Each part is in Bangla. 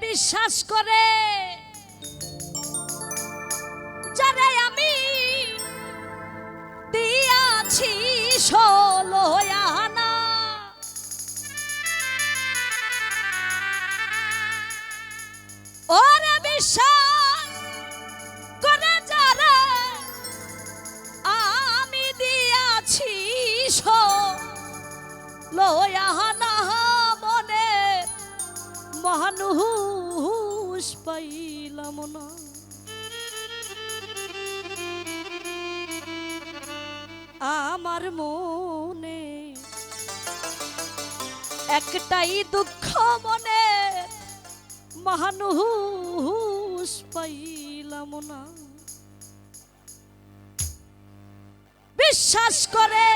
বিশ্বাস করে। যারে আমি দিয়াছি ষোলো আনা। ওরে বিশ্বাস করে যারা আমি দিয়াছি লয়াহানা মনে মানুষ পাইলাম না। আমার মনে একটাই দুঃখ মনে মানুষ পাইলাম না। বিশ্বাস করে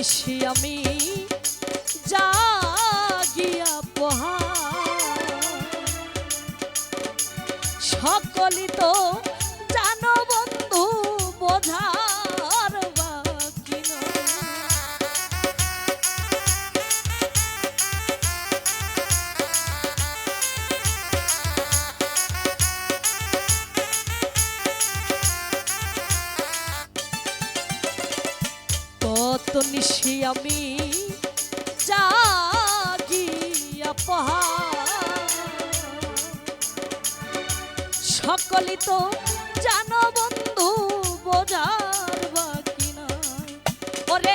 নিশি আমি জাগিয়া পোহা সকলি তো জানো বন্ধু বোঝার নিশি আমি, জাগিয়া পাহাড়। সকলি তো জানো বন্ধু, বোঝার বাকি না ওরে,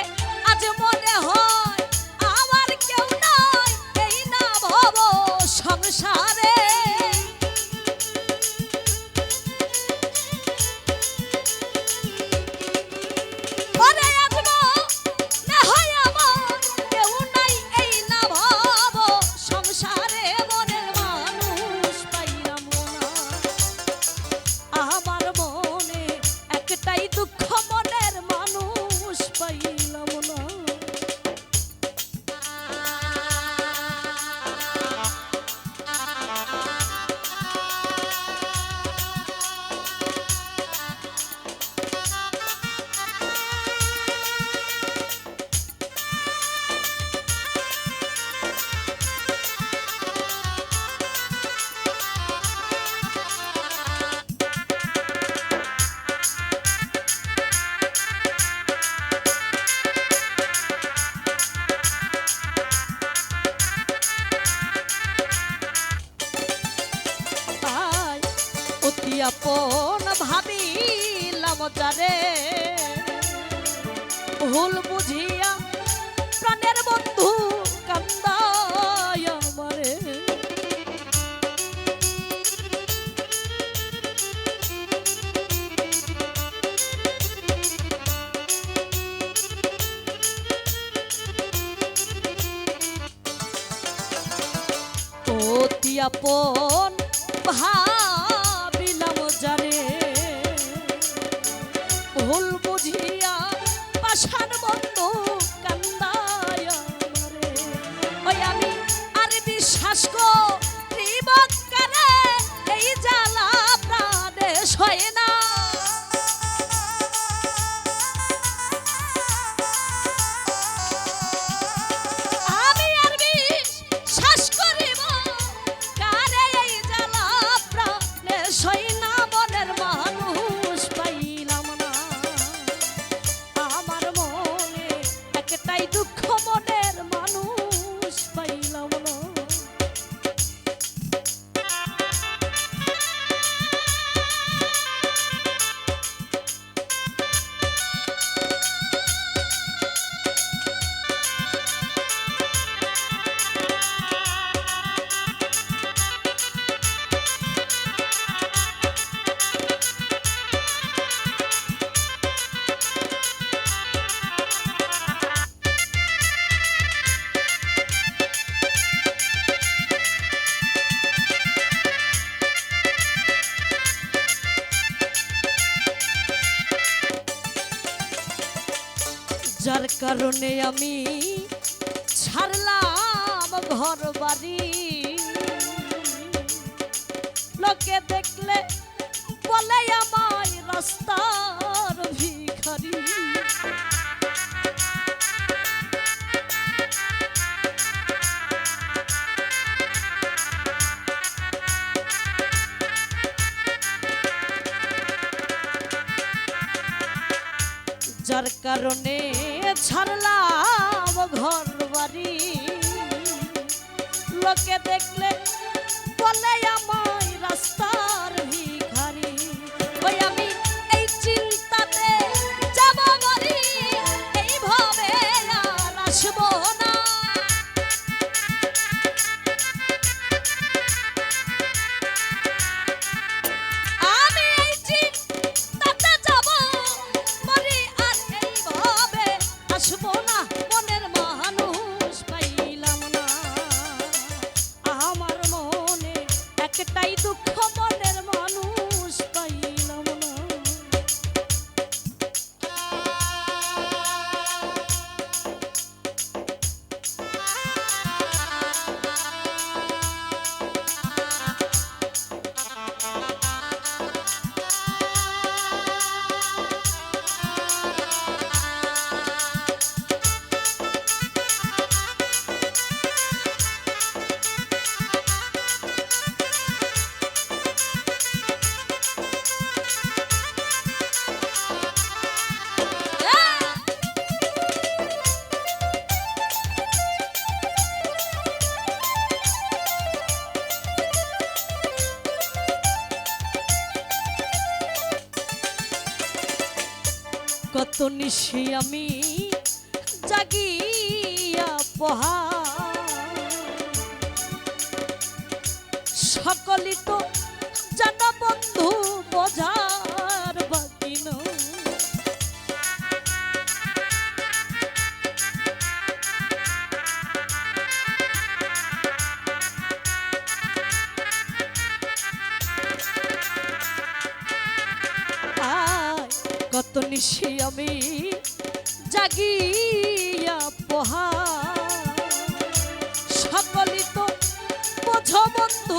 আজ মনে হয় ভুল বুঝিয়া প্রাণের বন্ধু কান্দায় আমারে। আপন ভাবিলাম যারে ভুল বুঝিয়া পাশান বন্ধু কান্দায় আমার কারণে আমি ছাড়লাম ঘর বাড়ি লোকে দেখলে বলে আমায় রাস্তা যার কারণে ছাড়লাম ঘর বাড়ি লোকে দেখলে বলে আমার দিছি আমি জাগিয়া পহা সকলই তো নিশে আমি জাগিয়া পোহা। সকলি তো বোঝ বন্ধু